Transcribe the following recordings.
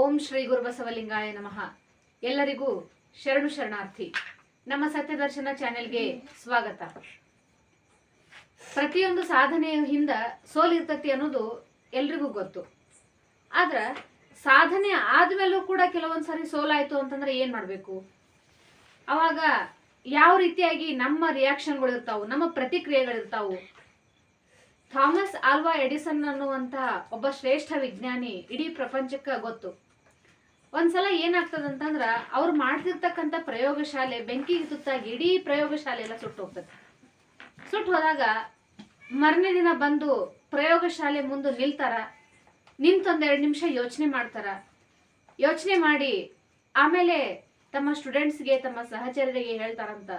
ಓಂ ಶ್ರೀ ಗುರುಬಸವಲಿಂಗಾಯ ನಮಃ. ಎಲ್ಲರಿಗೂ ಶರಣು ಶರಣಾರ್ಥಿ. ನಮ್ಮ ಸತ್ಯದರ್ಶನ ಚಾನೆಲ್ಗೆ ಸ್ವಾಗತ. ಪ್ರತಿಯೊಂದು ಸಾಧನೆಯ ಹಿಂದ ಸೋಲಿರ್ತತಿ ಅನ್ನೋದು ಎಲ್ರಿಗೂ ಗೊತ್ತು. ಆದ್ರ ಸಾಧನೆ ಆದ್ಮೇಲೂ ಕೂಡ ಕೆಲವೊಂದ್ಸರಿ ಸೋಲಾಯ್ತು ಅಂತಂದ್ರೆ ಏನ್ ಮಾಡ್ಬೇಕು? ಅವಾಗ ಯಾವ ರೀತಿಯಾಗಿ ನಮ್ಮ ರಿಯಾಕ್ಷನ್ಗಳು ಇರ್ತಾವು, ನಮ್ಮ ಪ್ರತಿಕ್ರಿಯೆಗಳಿರ್ತಾವು ಥಾಮಸ್ ಆಲ್ವಾ ಎಡಿಸನ್ ಅನ್ನುವಂತಹ ಒಬ್ಬ ಶ್ರೇಷ್ಠ ವಿಜ್ಞಾನಿ ಇಡೀ ಪ್ರಪಂಚಕ್ಕೆ ಗೊತ್ತು. ಒಂದ್ಸಲ ಏನಾಗ್ತದಂತಂದ್ರ ಅವ್ರು ಮಾಡ್ತಿರ್ತಕ್ಕಂಥ ಪ್ರಯೋಗಶಾಲೆ ಬೆಂಕಿಗೆ ತುತ್ತಾಗಿ ಇಡೀ ಪ್ರಯೋಗಶಾಲೆ ಎಲ್ಲ ಸುಟ್ಟು ಹೋಗ್ತದೆ. ಸುಟ್ಟು ಹೋದಾಗ ಮರನೇ ದಿನ ಬಂದು ಪ್ರಯೋಗಶಾಲೆ ಮುಂದೆ ನಿಲ್ತಾರ, ನಿಂತೊಂದೆರಡು ನಿಮಿಷ ಯೋಚನೆ ಮಾಡ್ತಾರ. ಯೋಚನೆ ಮಾಡಿ ಆಮೇಲೆ ತಮ್ಮ ಸ್ಟೂಡೆಂಟ್ಸ್ಗೆ, ತಮ್ಮ ಸಹಚರರಿಗೆ ಹೇಳ್ತಾರಂತ.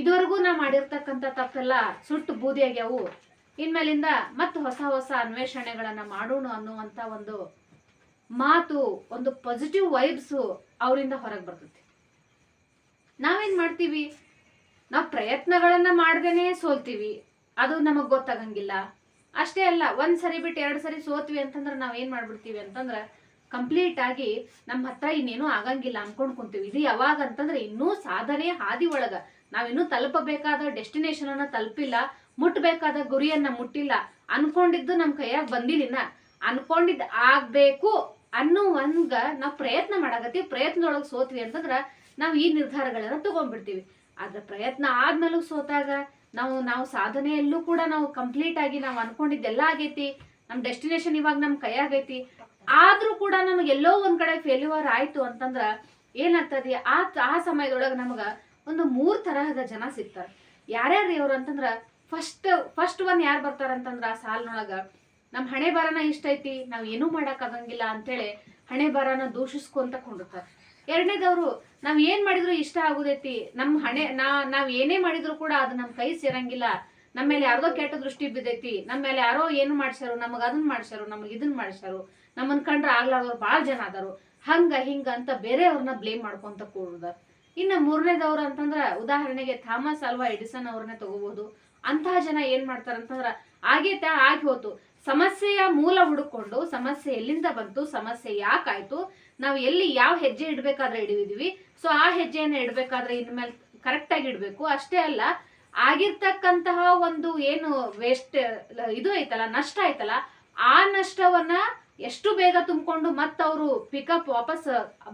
ಇದುವರೆಗೂ ನಾ ಮಾಡಿರ್ತಕ್ಕಂಥ ತಪ್ಪೆಲ್ಲ ಸುಟ್ಟು ಬೂದಿಯಾಗ್ಯಾವು. ಇನ್ಮೇಲಿಂದ ಮತ್ತೆ ಹೊಸ ಹೊಸ ಅನ್ವೇಷಣೆಗಳನ್ನು ಮಾಡೋಣ ಅನ್ನುವಂತ ಒಂದು ಮಾತು, ಒಂದು ಪಾಸಿಟಿವ್ ವೈಬ್ಸು ಅವರಿಂದ ಹೊರಗೆ ಬರ್ತೈತಿ. ನಾವೇನ್ ಮಾಡ್ತೀವಿ? ನಾವು ಪ್ರಯತ್ನಗಳನ್ನ ಮಾಡ್ದೇನೆ ಸೋಲ್ತೀವಿ. ಅದು ನಮಗೆ ಗೊತ್ತಾಗಂಗಿಲ್ಲ. ಅಷ್ಟೇ ಅಲ್ಲ, ಒಂದ್ ಸರಿ ಬಿಟ್ಟು ಎರಡು ಸರಿ ಸೋತ್ವಿ ಅಂತಂದ್ರೆ ನಾವ್ ಏನ್ ಮಾಡ್ಬಿಡ್ತೀವಿ ಅಂತಂದ್ರೆ ಕಂಪ್ಲೀಟ್ ಆಗಿ ನಮ್ಮ ಹತ್ರ ಇನ್ನೇನು ಆಗಂಗಿಲ್ಲ ಅನ್ಕೊಂಡ್ ಕುಂತೀವಿ. ಇದು ಯಾವಾಗ ಅಂತಂದ್ರೆ ಇನ್ನೂ ಸಾಧನೆ ಹಾದಿ ಒಳಗ. ನಾವಿನ್ನೂ ತಲುಪಬೇಕಾದ ಡೆಸ್ಟಿನೇಷನ್ ಅನ್ನ ತಲುಪಿಲ್ಲ. ಮುಟ್ಬೇಕಾದ ಗುರಿಯನ್ನ ಮುಟ್ಟಿಲ್ಲ. ಅನ್ಕೊಂಡಿದ್ದು ನಮ್ ಕೈಯಾಗ ಬಂದಿಲ್ಲ ಅನ್ಕೊಂಡಿದ್ ಆಗ್ಬೇಕು ಅನ್ನೋ ಒಂದ್ಗ ನಾವ್ ಪ್ರಯತ್ನ ಮಾಡಾಕತ್ತೀವಿ. ಪ್ರಯತ್ನದೊಳಗೆ ಸೋತ್ವಿ ಅಂತಂದ್ರ ನಾವು ಈ ನಿರ್ಧಾರಗಳನ್ನ ತಗೊಂಡ್ಬಿಡ್ತೀವಿ. ಆದ್ರೆ ಪ್ರಯತ್ನ ಆದ್ಮೇಲೂ ಸೋತಾಗ ನಾವು ನಾವು ಸಾಧನೆಯಲ್ಲೂ ಕೂಡ ನಾವು ಕಂಪ್ಲೀಟ್ ಆಗಿ ನಾವು ಅನ್ಕೊಂಡಿದ್ದೆಲ್ಲ ಆಗೈತಿ. ನಮ್ ಡೆಸ್ಟಿನೇಷನ್ ಇವಾಗ ನಮ್ ಕೈಯಾಗೈತಿ ಆದ್ರೂ ಕೂಡ ನಮಗೆ ಎಲ್ಲೋ ಒಂದ್ ಕಡೆ ಫೇಲ್ಯೂರ್ ಆಯ್ತು ಅಂತಂದ್ರ ಏನಾಗ್ತದೆ? ಆ ಆ ಸಮಯದೊಳಗ ನಮಗ ಒಂದು ಮೂರ್ ತರಹದ ಜನ ಸಿಗ್ತಾರೆ. ಯಾರ್ಯಾರು ಇವ್ರು ಅಂತಂದ್ರ ಫಸ್ಟ್ ಫಸ್ಟ್ ಒನ್ ಯಾರು ಬರ್ತಾರ ಅಂತಂದ್ರ ಆ ಸಾಲಿನೊಳಗ ನಮ್ಮ ಹಣೆ ಬರನ ಇಷ್ಟ ಐತಿ ನಾವ್ ಏನೂ ಮಾಡಕ್ ಆಗಂಗಿಲ್ಲ ಅಂತೇಳಿ ಹಣೆ ಬರನ ದೂಷಿಸ್ಕೊಂತ ಕೊಂಡಿರ್ತಾರ. ಎರಡನೇದವರು, ನಾವ್ ಏನ್ ಮಾಡಿದ್ರು ಇಷ್ಟ ಆಗುದೈತಿ ನಮ್ಮ ಹಣೆ, ನಾ, ನಾವ್ ಏನೇ ಮಾಡಿದ್ರು ಕೂಡ ಅದು ನಮ್ಮ ಕೈ ಸೇರಂಗಿಲ್ಲ ನಮ್ಮ ಮೇಲೆ ಯಾರ್ದೋ ಕೆಟ್ಟ ದೃಷ್ಟಿ ಬಿದ್ದೈತಿ ನಮ್ಮ ಮೇಲೆ ಯಾರೋ ಏನು ಮಾಡ್ಸ್ಯಾರು, ನಮಗ್ ಅದನ್ನ ಮಾಡ್ಸ್ಯಾರು, ನಮಗ್ ಇದನ್ನ ಮಾಡ್ಸ್ಯಾರು, ನಮ್ಮನ್ ಕಂಡ್ರೆ ಆಗ್ಲಾರ್ದವ್ರು ಬಾಳ ಜನ ಆದರು ಹಂಗ, ಹಿಂಗ ಅಂತ ಬೇರೆಯವ್ರನ್ನ ಬ್ಲೇಮ್ ಮಾಡ್ಕೊಂತ ಕೂಡುದ ಇನ್ನ ಮೂರನೇದವ್ರು ಅಂತಂದ್ರ, ಉದಾಹರಣೆಗೆ ಥಾಮಸ್ ಅಲ್ವಾ ಎಡಿಸನ್ ಅವ್ರನ್ನ ತಗೋಬಹುದು ಅಂತಹ ಜನ ಏನ್ ಮಾಡ್ತಾರ ಅಂತಂದ್ರ ಆಗೇತ ಆಗಿ ಹೋತು. ಸಮಸ್ಯೆಯ ಮೂಲ ಹುಡುಕೊಂಡು ಸಮಸ್ಯೆ ಎಲ್ಲಿಂದ ಬಂತು, ಸಮಸ್ಯೆ ಯಾಕಾಯ್ತು, ನಾವು ಎಲ್ಲಿ ಯಾವ ಹೆಜ್ಜೆ ಇಡ್ಬೇಕಾದ್ರೆ ಇಡಿದೀವಿ ಸೊ ಆ ಹೆಜ್ಜೆಯನ್ನ ಇಡ್ಬೇಕಾದ್ರೆ ಇನ್ಮೇಲೆ ಕರೆಕ್ಟ್ ಆಗಿ ಇಡ್ಬೇಕು. ಅಷ್ಟೇ ಅಲ್ಲ, ಆಗಿರ್ತಕ್ಕಂತಹ ಒಂದು ಏನು ವೇಸ್ಟ್ ಇದು ಐತಲ್ಲ, ನಷ್ಟ ಐತಲ್ಲ, ಆ ನಷ್ಟವನ್ನ ಎಷ್ಟು ಬೇಗ ತುಂಬಿಕೊಂಡು ಮತ್ತೆ ಅವರು ಪಿಕಪ್ ವಾಪಸ್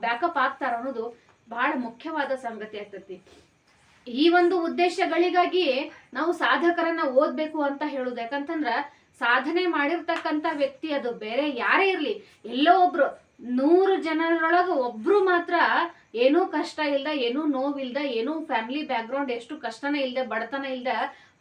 ಬ್ಯಾಕಪ್ ಆಗ್ತಾರ ಅನ್ನೋದು ಬಹಳ ಮುಖ್ಯವಾದ ಸಂಗತಿ ಆಗ್ತತಿ. ಈ ಒಂದು ಉದ್ದೇಶಗಳಿಗಾಗಿ ನಾವು ಸಾಧಕರನ್ನ ಓದ್ಬೇಕು ಅಂತ ಹೇಳುದು. ಯಾಕಂತಂದ್ರ ಸಾಧನೆ ಮಾಡಿರ್ತಕ್ಕಂತ ವ್ಯಕ್ತಿ ಅದು ಬೇರೆ ಯಾರೇ ಇರ್ಲಿ, ಎಲ್ಲೋ ಒಬ್ರು, ನೂರು ಜನರೊಳಗ ಒಬ್ರು ಮಾತ್ರ ಏನೂ ಕಷ್ಟ ಇಲ್ದ, ಏನೂ ನೋವಿಲ್ದ, ಏನೂ ಫ್ಯಾಮಿಲಿ ಬ್ಯಾಕ್ಗ್ರೌಂಡ್ ಎಷ್ಟು ಕಷ್ಟನೇ ಇಲ್ದೆ, ಬಡತನ ಇಲ್ದ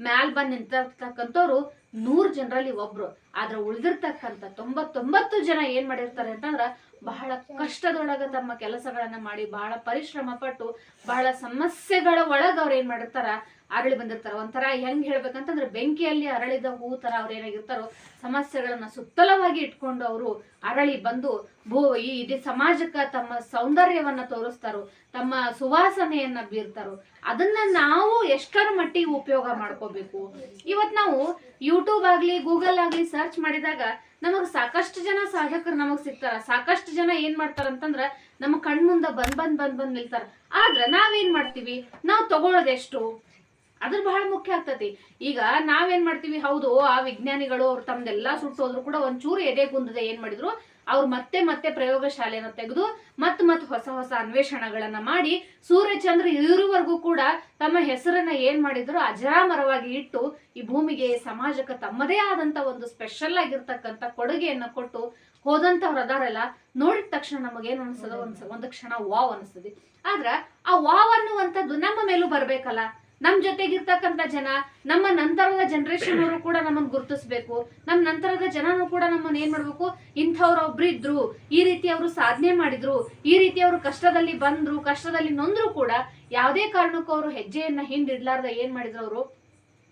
ಮ್ಯಾಲ್ ಬಂದ್ ನಿಂತಿರ್ತಕ್ಕಂಥವ್ರು ನೂರು ಜನರಲ್ಲಿ ಒಬ್ರು. ಆದ್ರೆ ಉಳಿದಿರ್ತಕ್ಕಂಥ ತೊಂಬತ್ತೊಂಬತ್ತು ಜನ ಏನ್ ಮಾಡಿರ್ತಾರೆ ಅಂತಂದ್ರ ಬಹಳ ಕಷ್ಟದೊಳಗ ತಮ್ಮ ಕೆಲಸಗಳನ್ನ ಮಾಡಿ ಬಹಳ ಪರಿಶ್ರಮ ಪಟ್ಟು ಬಹಳ ಸಮಸ್ಯೆಗಳ ಒಳಗ ಅವ್ರು ಏನ್ ಮಾಡಿರ್ತಾರ? ಅರಳಿ ಬಂದಿರ್ತಾರ. ಒಂಥರ ಹೆಂಗ್ ಹೇಳ್ಬೇಕಂತಂದ್ರೆ ಬೆಂಕಿಯಲ್ಲಿ ಅರಳಿದ ಹೂ ತರ ಅವ್ರು ಏನಾಗಿರ್ತಾರೋ ಸಮಸ್ಯೆಗಳನ್ನ ಸುತ್ತಲವಾಗಿ ಇಟ್ಕೊಂಡು ಅವರು ಅರಳಿ ಬಂದು ಭೂ ಈ ಇಡೀ ಸಮಾಜಕ್ಕ ತಮ್ಮ ಸೌಂದರ್ಯವನ್ನ ತೋರಿಸ್ತಾರೋ ತಮ್ಮ ಸುವಾಸನೆಯನ್ನ ಬೀರ್ತಾರೋ ಅದನ್ನ ನಾವು ಎಷ್ಟರ ಮಟ್ಟಿಗೆ ಉಪಯೋಗ ಮಾಡ್ಕೋಬೇಕು? ಇವತ್ ನಾವು ಯೂಟ್ಯೂಬ್ ಆಗ್ಲಿ ಗೂಗಲ್ ಆಗ್ಲಿ ಸರ್ಚ್ ಮಾಡಿದಾಗ ನಮಗ್ ಸಾಕಷ್ಟು ಜನ ಸಾಧಕರು ನಮಗೆ ಸಿಗ್ತಾರ. ಸಾಕಷ್ಟು ಜನ ಏನ್ ಮಾಡ್ತಾರ ಅಂತಂದ್ರ ನಮ್ಮ ಕಣ್ಮುಂದ ಬಂದ್ ಬಂದ್ ಬಂದ್ ಬಂದ್ ನಿಲ್ತಾರ. ಆದ್ರ ನಾವೇನ್ ಮಾಡ್ತೀವಿ? ನಾವು ತಗೊಳ್ಳೋದೆಷ್ಟು ಅದ್ರ ಬಹಳ ಮುಖ್ಯ ಆಗ್ತತಿ. ಈಗ ನಾವೇನ್ ಮಾಡ್ತೀವಿ? ಹೌದು, ಆ ವಿಜ್ಞಾನಿಗಳು ಅವ್ರು ತಮ್ದೆಲ್ಲಾ ಸುಟ್ಟೋದ್ರು ಕೂಡ ಒಂಚೂರು ಎದೆ ಗುಂದದೆ ಏನ್ ಮಾಡಿದ್ರು? ಅವ್ರು ಮತ್ತೆ ಮತ್ತೆ ಪ್ರಯೋಗಶಾಲೆನ ತೆಗೆದು ಮತ್ತೆ ಮತ್ತೆ ಹೊಸ ಹೊಸ ಅನ್ವೇಷಣೆಗಳನ್ನ ಮಾಡಿ ಸೂರ್ಯಚಂದ್ರ ಇರುವವರೆಗೂ ಕೂಡ ತಮ್ಮ ಹೆಸರನ್ನ ಏನ್ ಮಾಡಿದ್ರು ಅಜರಾಮರವಾಗಿ ಇಟ್ಟು ಈ ಭೂಮಿಗೆ ಸಮಾಜಕ್ಕೆ ತಮ್ಮದೇ ಆದಂತ ಒಂದು ಸ್ಪೆಷಲ್ ಆಗಿರ್ತಕ್ಕಂಥ ಕೊಡುಗೆಯನ್ನ ಕೊಟ್ಟು ಹೋದಂಥವ್ರು ಅದಾರಲ್ಲ, ನೋಡಿದ ತಕ್ಷಣ ನಮಗೇನು ಅನ್ಸದ? ಒಂದ್ ಒಂದು ಕ್ಷಣ ವಾವ್ ಅನಿಸ್ತದೆ ಆದ್ರ ಆ ವಾವ್ ಅನ್ನುವಂಥದ್ದು ನಮ್ಮ ಮೇಲೂ ಬರ್ಬೇಕಲ್ಲ. ನಮ್ ಜೊತೆಗಿರ್ತಕ್ಕಂಥ ಜನ, ನಮ್ಮ ನಂತರದ ಜನರೇಷನ್ ಅವರು ಕೂಡ ನಮ್ಮನ್ನು ಗುರುತಿಸ್ಬೇಕು. ನಮ್ಮ ನಂತರದ ಜನನು ಕೂಡ ನಮ್ಮನ್ನು ಏನ್ ಮಾಡ್ಬೇಕು? ಇಂಥವ್ರು ಒಬ್ರು ಇದ್ರು, ಈ ರೀತಿ ಅವರು ಸಾಧನೆ ಮಾಡಿದ್ರು, ಈ ರೀತಿ ಅವರು ಕಷ್ಟದಲ್ಲಿ ಬಂದ್ರು, ಕಷ್ಟದಲ್ಲಿ ನೊಂದ್ರು ಕೂಡ ಯಾವುದೇ ಕಾರಣಕ್ಕೂ ಅವರು ಹೆಜ್ಜೆಯನ್ನ ಹಿಂದಿಡ್ಲಾರ್ದ ಏನ್ ಮಾಡಿದ್ರು ಅವರು?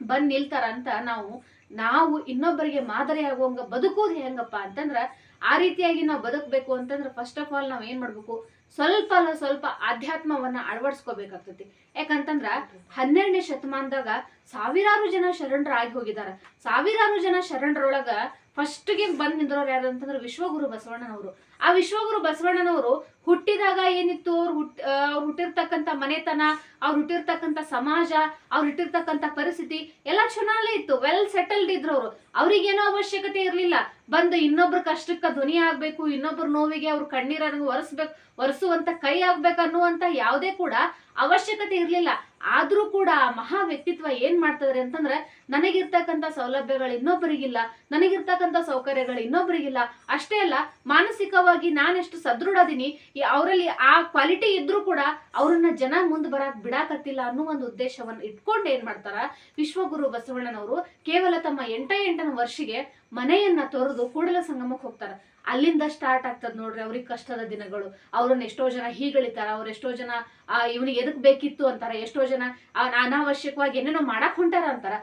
ಬಂದ್ ನಿಲ್ತಾರ ಅಂತ ನಾವು ನಾವು ಇನ್ನೊಬ್ಬರಿಗೆ ಮಾದರಿ ಆಗುವಂಗ ಬದುಕೋದು ಹೆಂಗಪ್ಪ ಅಂತಂದ್ರ, ಆ ರೀತಿಯಾಗಿ ನಾವು ಬದುಕಬೇಕು ಅಂತಂದ್ರೆ ಫಸ್ಟ್ ಆಫ್ ಆಲ್ ನಾವು ಏನ್ ಮಾಡ್ಬೇಕು? ಸ್ವಲ್ಪ ಸ್ವಲ್ಪ ಆಧ್ಯಾತ್ಮವನ್ನ ಅಳವಡಿಸ್ಕೋಬೇಕಾಗ್ತತಿ. ಯಾಕಂತಂದ್ರ ಹನ್ನೆರಡನೇ ಶತಮಾನದಾಗ ಸಾವಿರಾರು ಜನ ಶರಣರಾಗಿ ಹೋಗಿದಾರ. ಸಾವಿರಾರು ಜನ ಶರಣರೊಳಗ ಫಸ್ಟ್ಗೆ ಬಂದ್ ನಿಂದ್ರೋರು ಯಾರು ಅಂತಂದ್ರೆ ವಿಶ್ವಗುರು ಬಸವಣ್ಣನವರು. ಆ ವಿಶ್ವಗುರು ಬಸವಣ್ಣನವರು ಹುಟ್ಟಿದಾಗ ಏನಿತ್ತು? ಅವ್ರು ಹುಟ್ ಅವ್ರು ಹುಟ್ಟಿರ್ತಕ್ಕಂಥ ಮನೆತನ, ಅವ್ರು ಹುಟ್ಟಿರ್ತಕ್ಕಂಥ ಸಮಾಜ, ಅವ್ರು ಹುಟ್ಟಿರ್ತಕ್ಕಂಥ ಪರಿಸ್ಥಿತಿ ಎಲ್ಲ ಚೆನ್ನಾಗೇ ಇತ್ತು. ವೆಲ್ ಸೆಟಲ್ಡ್ ಇದ್ರು ಅವರು ಅವ್ರಿಗೇನೋ ಅವಶ್ಯಕತೆ ಇರಲಿಲ್ಲ. ಬಂದು ಇನ್ನೊಬ್ರ ಕಷ್ಟಕ್ಕೆ ಧ್ವನಿ ಆಗ್ಬೇಕು, ಇನ್ನೊಬ್ರ ನೋವಿಗೆ ಅವ್ರ ಕಣ್ಣೀರನ್ನು ಒರೆಸ್ಬೇಕು, ಒರೆಸುವಂತ ಕೈ ಆಗ್ಬೇಕು ಅನ್ನುವಂತ ಯಾವುದೇ ಕೂಡ ಅವಶ್ಯಕತೆ ಇರಲಿಲ್ಲ. ಆದ್ರೂ ಕೂಡ ಆ ಮಹಾ ವ್ಯಕ್ತಿತ್ವ ಏನ್ ಮಾಡ್ತದ್ರೆ ಅಂತಂದ್ರೆ, ನನಗಿರ್ತಕ್ಕಂಥ ಸೌಲಭ್ಯಗಳು ಇನ್ನೊಬ್ಬರಿಗಿಲ್ಲ ನನಗಿರ್ತಕ್ಕಂಥ ಸೌಕರ್ಯಗಳು ಇನ್ನೊಬ್ಬರಿಗಿಲ್ಲ ಅಷ್ಟೇ ಅಲ್ಲ, ಮಾನಸಿಕವಾಗಿ ನಾನೆಷ್ಟು ಸದೃಢದೀನಿ ಈ ಅವರಲ್ಲಿ ಆ ಕ್ವಾಲಿಟಿ ಇದ್ರೂ ಕೂಡ ಅವ್ರನ್ನ ಜನ ಮುಂದೆ ಬರಕ್ ಬಿಡಾಕತ್ತಿಲ್ಲ ಅನ್ನೋ ಒಂದು ಉದ್ದೇಶವನ್ನ ಇಟ್ಕೊಂಡು ಏನ್ ಮಾಡ್ತಾರ, ವಿಶ್ವಗುರು ಬಸವಣ್ಣನವರು ಕೇವಲ ತಮ್ಮ ಎಂಟ ಎಂಟನ ವರ್ಷಿಗೆ ಮನೆಯನ್ನ ತೊರೆದು ಕೂಡಲ ಸಂಗಮಕ್ಕೆ ಹೋಗ್ತಾರ. ಅಲ್ಲಿಂದ ಸ್ಟಾರ್ಟ್ ಆಗ್ತದ ನೋಡ್ರಿ ಅವ್ರಿಗೆ ಕಷ್ಟದ ದಿನಗಳು. ಅವ್ರನ್ನ ಎಷ್ಟೋ ಜನ ಹೀಗಳಿತಾರ ಅವ್ರ ಎಷ್ಟೋ ಜನ, ಆ, ಇವನಿಗೆ ಎದಕ್ ಬೇಕಿತ್ತು ಅಂತಾರ, ಎಷ್ಟೋ ಜನ ಅನಾವಶ್ಯಕವಾಗಿ ಏನೇನೋ ಮಾಡಕ್ ಹೊಂಟಾರ ಅಂತಾರ.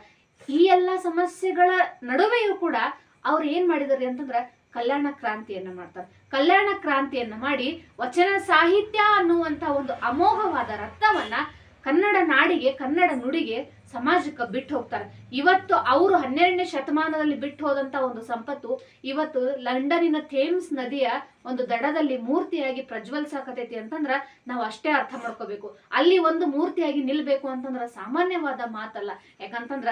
ಈ ಎಲ್ಲಾ ಸಮಸ್ಯೆಗಳ ನಡುವೆಯೂ ಕೂಡ ಅವ್ರು ಏನ್ ಮಾಡಿದಾರೆ ಅಂತಂದ್ರ ಕಲ್ಯಾಣ ಕ್ರಾಂತಿಯನ್ನು ಮಾಡ್ತಾರೆ. ಕಲ್ಯಾಣ ಕ್ರಾಂತಿಯನ್ನು ಮಾಡಿ ವಚನ ಸಾಹಿತ್ಯ ಅನ್ನುವಂತ ಒಂದು ಅಮೋಘವಾದ ರತ್ನವನ್ನ ಕನ್ನಡ ನಾಡಿಗೆ, ಕನ್ನಡ ನುಡಿಗೆ ಸಮಾಜಕ್ಕೆ ಬಿಟ್ಟು ಹೋಗ್ತಾರೆ. ಇವತ್ತು ಅವರು ಹನ್ನೆರಡನೇ ಶತಮಾನದಲ್ಲಿ ಬಿಟ್ಟು ಹೋದಂತ ಒಂದು ಸಂಪತ್ತು ಇವತ್ತು ಲಂಡನಿನ ಥೇಮ್ಸ್ ನದಿಯ ಒಂದು ದಡದಲ್ಲಿ ಮೂರ್ತಿಯಾಗಿ ಪ್ರಜ್ವಲಿಸಾಕತೈತಿ ಅಂತಂದ್ರ ನಾವು ಅಷ್ಟೇ ಅರ್ಥ ಮಾಡ್ಕೋಬೇಕು. ಅಲ್ಲಿ ಒಂದು ಮೂರ್ತಿಯಾಗಿ ನಿಲ್ಬೇಕು ಅಂತಂದ್ರ ಸಾಮಾನ್ಯವಾದ ಮಾತಲ್ಲ. ಯಾಕಂತಂದ್ರ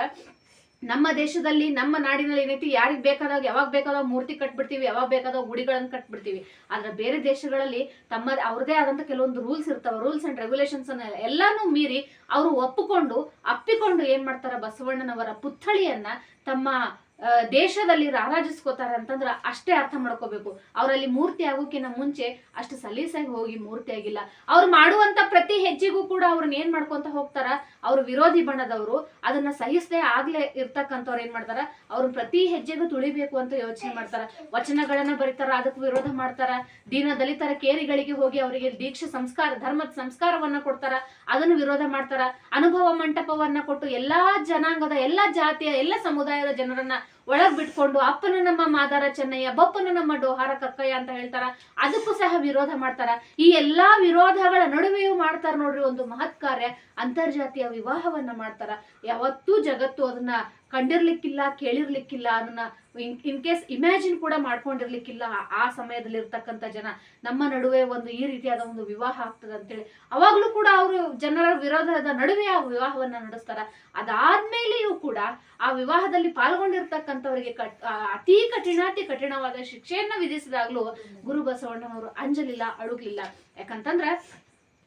ನಮ್ಮ ದೇಶದಲ್ಲಿ, ನಮ್ಮ ನಾಡಿನಲ್ಲಿ ಏನೈತಿ? ಯಾರಿಗೆ ಬೇಕಾದಾಗ ಯಾವಾಗ ಬೇಕಾದಾಗ ಮೂರ್ತಿ ಕಟ್ಬಿಡ್ತೀವಿ, ಯಾವಾಗ ಬೇಕಾದಾಗ ಗುಡಿಗಳನ್ನು ಕಟ್ಬಿಡ್ತೀವಿ. ಆದ್ರೆ ಬೇರೆ ದೇಶಗಳಲ್ಲಿ ತಮ್ಮ ಅವ್ರದೇ ಆದಂತ ಕೆಲವೊಂದು ರೂಲ್ಸ್ ಇರ್ತಾವ ರೂಲ್ಸ್ ಅಂಡ್ ರೆಗ್ಯುಲೇಷನ್ಸ್ ಅನ್ನ ಎಲ್ಲಾನು ಮೀರಿ ಅವರು ಒಪ್ಪಿಕೊಂಡು, ಅಪ್ಪಿಕೊಂಡು ಏನ್ ಮಾಡ್ತಾರ ಬಸವಣ್ಣನವರ ಪುತ್ಥಳಿಯನ್ನ ತಮ್ಮ ದೇಶದಲ್ಲಿ ರಾರಾಜಿಸ್ಕೋತಾರೆ ಅಂತಂದ್ರ ಅಷ್ಟೇ ಅರ್ಥ ಮಾಡ್ಕೋಬೇಕು. ಅವರಲ್ಲಿ ಮೂರ್ತಿ ಆಗೋಕಿನ ಮುಂಚೆ ಅಷ್ಟು ಸಲೀಸಾಗಿ ಹೋಗಿ ಮೂರ್ತಿ ಆಗಿಲ್ಲ. ಅವ್ರು ಮಾಡುವಂತ ಪ್ರತಿ ಹೆಜ್ಜೆಗೂ ಕೂಡ ಅವ್ರನ್ನ ಏನ್ ಮಾಡ್ಕೊಂತ ಹೋಗ್ತಾರ? ಅವ್ರ ವಿರೋಧಿ ಬಣದವರು. ಅದನ್ನ ಸಹಿಸದೆ ಆಗ್ಲೇ ಇರ್ತಕ್ಕಂಥವ್ರು ಏನ್ ಮಾಡ್ತಾರ? ಅವ್ರನ್ನ ಪ್ರತಿ ಹೆಜ್ಜೆಗೂ ತುಳಿಬೇಕು ಅಂತ ಯೋಚನೆ ಮಾಡ್ತಾರ. ವಚನಗಳನ್ನ ಬರೀತಾರ, ಅದಕ್ಕೆ ವಿರೋಧ ಮಾಡ್ತಾರ. ದೀನ ದಲಿತರ ಕೇರಿಗಳಿಗೆ ಹೋಗಿ ಅವರಿಗೆ ದೀಕ್ಷೆ ಸಂಸ್ಕಾರ, ಧರ್ಮದ ಸಂಸ್ಕಾರವನ್ನ ಕೊಡ್ತಾರ. ಅದನ್ನು ವಿರೋಧ ಮಾಡ್ತಾರ. ಅನುಭವ ಮಂಟಪವನ್ನ ಕೊಟ್ಟು ಎಲ್ಲಾ ಜನಾಂಗದ, ಎಲ್ಲಾ ಜಾತಿಯ, ಎಲ್ಲಾ ಸಮುದಾಯದ ಜನರನ್ನ ಒಳಗ್ ಬಿಟ್ಕೊಂಡು ಅಪ್ಪನ ನಮ್ಮ ಮಾದಾರ ಚೆನ್ನಯ್ಯ, ಬಪ್ಪನ ನಮ್ಮ ಡೋಹಾರ ಕಕ್ಕಯ್ಯ ಅಂತ ಹೇಳ್ತಾರ, ಅದಕ್ಕೂ ಸಹ ವಿರೋಧ ಮಾಡ್ತಾರ. ಈ ಎಲ್ಲಾ ವಿರೋಧಗಳ ನಡುವೆಯೂ ಮಾಡ್ತಾರ ನೋಡ್ರಿ ಒಂದು ಮಹತ್ ಕಾರ್ಯ, ಅಂತರ್ಜಾತಿಯ ವಿವಾಹವನ್ನ ಮಾಡ್ತಾರ. ಯಾವತ್ತೂ ಜಗತ್ತು ಅದನ್ನ ಕಂಡಿರ್ಲಿಕ್ಕಿಲ್ಲ, ಕೇಳಿರ್ಲಿಕ್ಕಿಲ್ಲ ಅದನ್ನ ಇನ್ ಕೇಸ್ ಇಮ್ಯಾಜಿನ್ ಕೂಡ ಮಾಡ್ಕೊಂಡಿರ್ಲಿಕ್ಕಿಲ್ಲ ಆ- ಸಮಯದಲ್ಲಿ ಇರ್ತಕ್ಕಂಥ ಜನ, ನಮ್ಮ ನಡುವೆ ಒಂದು ಈ ರೀತಿಯಾದ ಒಂದು ವಿವಾಹ ಆಗ್ತದೆ ಅಂತೇಳಿ. ಅವಾಗಲೂ ಕೂಡ ಅವರು ಜನರ ವಿರೋಧದ ನಡುವೆ ಆ ವಿವಾಹವನ್ನ ನಡೆಸ್ತಾರ. ಅದಾದ್ಮೇಲೆಯೂ ಕೂಡ ಆ ವಿವಾಹದಲ್ಲಿ ಪಾಲ್ಗೊಂಡಿರ್ತಕ್ಕಂಥವರಿಗೆ ಕಟ್ ಅತಿ ಕಠಿಣಾತಿ ಕಠಿಣವಾದ ಶಿಕ್ಷೆಯನ್ನ ವಿಧಿಸಿದಾಗ್ಲೂ ಗುರು ಬಸವಣ್ಣನವರು ಅಂಜಲಿಲ್ಲ, ಅಳುಗ್ಲಿಲ್ಲ. ಯಾಕಂತಂದ್ರ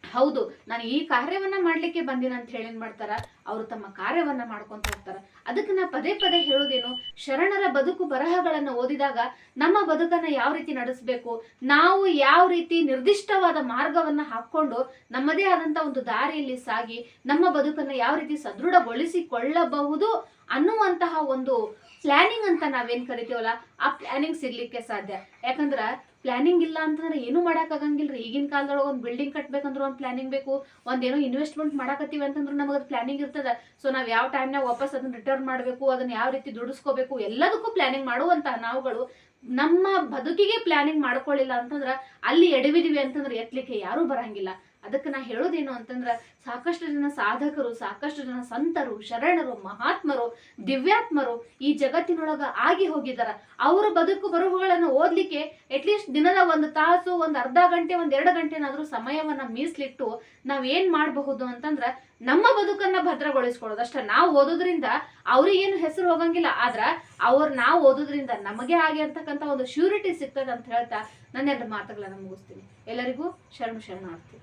ಹೌದು, ನಾನು ಈ ಕಾರ್ಯವನ್ನ ಮಾಡ್ಲಿಕ್ಕೆ ಬಂದಿನ ಅಂತ ಹೇಳಿ ಮಾಡ್ತಾರ? ಅವರು ತಮ್ಮ ಕಾರ್ಯವನ್ನ ಮಾಡ್ಕೊಂತ ಹೋಗ್ತಾರ. ಅದಕ್ಕೆ ನಾ ಪದೇ ಪದೇ ಹೇಳುದೇನು, ಶರಣರ ಬದುಕು ಬರಹಗಳನ್ನ ಓದಿದಾಗ ನಮ್ಮ ಬದುಕನ್ನ ಯಾವ ರೀತಿ ನಡೆಸಬೇಕು, ನಾವು ಯಾವ ರೀತಿ ನಿರ್ದಿಷ್ಟವಾದ ಮಾರ್ಗವನ್ನ ಹಾಕೊಂಡು ನಮ್ಮದೇ ಆದಂತ ಒಂದು ದಾರಿಯಲ್ಲಿ ಸಾಗಿ ನಮ್ಮ ಬದುಕನ್ನ ಯಾವ ರೀತಿ ಸದೃಢಗೊಳಿಸಿಕೊಳ್ಳಬಹುದು ಅನ್ನುವಂತಹ ಒಂದು ಪ್ಲಾನಿಂಗ್ ಅಂತ ನಾವೇನ್ ಕರಿತೀವಲ್ಲ, ಆ ಪ್ಲಾನಿಂಗ್ ಸಿಗ್ಲಿಕ್ಕೆ ಸಾಧ್ಯ. ಯಾಕಂದ್ರ ಪ್ಲಾನಿಂಗ್ ಇಲ್ಲ ಅಂತಂದ್ರೆ ಏನು ಆಗಂಗಿಲ್ರಿ. ಈಗಿನ ಕಾಲದೊಳಗೆ ಒಂದು ಬಿಲ್ಡಿಂಗ್ ಕಟ್ಬೇಕಂದ್ರೆ ಒಂದು ಪ್ಲಾನಿಂಗ್ ಬೇಕು ಒಂದೇನೋ ಇನ್ವೆಸ್ಟ್ಮೆಂಟ್ ಮಾಡಕತ್ತೀವಿ ಅಂತಂದ್ರೆ ನಮಗೆ ಅದು ಪ್ಲಾನಿಂಗ್ ಇರ್ತದ. ಸೊ ನಾವು ಯಾವ ಟೈಮ್ನಾಗ ವಾಪಸ್ ಅದನ್ನ ರಿಟರ್ನ್ ಮಾಡಬೇಕು ಅದನ್ನ ಯಾವ ರೀತಿ ದುಡಿಸ್ಕೋಬೇಕು, ಎಲ್ಲದಕ್ಕೂ ಪ್ಲಾನಿಂಗ್ ಮಾಡುವಂತಹ ನಾವುಗಳು ನಮ್ಮ ಬದುಕಿಗೆ ಪ್ಲಾನಿಂಗ್ ಮಾಡ್ಕೊಳ್ಳಿಲ್ಲ ಅಂತಂದ್ರ ಅಲ್ಲಿ ಎಡವಿದಿವಿ ಅಂತಂದ್ರೆ ಎತ್ತಲಿಕ್ಕೆ ಯಾರೂ ಬರಂಗಿಲ್ಲ. ಅದಕ್ಕೆ ನಾ ಹೇಳೋದೇನು ಅಂತಂದ್ರ ಸಾಕಷ್ಟು ಜನ ಸಾಧಕರು, ಸಾಕಷ್ಟು ಜನ ಸಂತರು, ಶರಣರು, ಮಹಾತ್ಮರು, ದಿವ್ಯಾತ್ಮರು ಈ ಜಗತ್ತಿನೊಳಗ ಆಗಿ ಹೋಗಿದ್ದಾರೆ. ಅವರ ಬದುಕು ಬರುಹುಗಳನ್ನು ಓದ್ಲಿಕ್ಕೆ ಅಟ್ಲೀಸ್ಟ್ ದಿನದ ಒಂದು ತಾಸು, ಒಂದು ಅರ್ಧ ಗಂಟೆ, ಒಂದು ಎರಡು ಗಂಟೆನಾದ್ರೂ ಸಮಯವನ್ನ ಮೀಸಲಿಟ್ಟು ನಾವ್ ಏನ್ ಮಾಡಬಹುದು ಅಂತಂದ್ರ ನಮ್ಮ ಬದುಕನ್ನ ಭದ್ರಗೊಳಿಸ್ಕೊಳ್ಳೋದು. ಅಷ್ಟೇ, ನಾವು ಓದೋದ್ರಿಂದ ಅವ್ರಿಗೇನು ಹೆಸರು ಹೋಗಂಗಿಲ್ಲ, ಆದ್ರ ಅವ್ರ ನಾವು ಓದೋದ್ರಿಂದ ನಮಗೆ ಆಗಿ ಅಂತಕ್ಕಂಥ ಒಂದು ಶ್ಯೂರಿಟಿ ಸಿಗ್ತದೆ ಅಂತ ಹೇಳ್ತಾ ನನ್ನೆರಡು ಮಾತುಗಳನ್ನ ಮುಗಿಸ್ತೀನಿ. ಎಲ್ಲರಿಗೂ ಶರಣು ಶರಣಾರ್ಥಿ.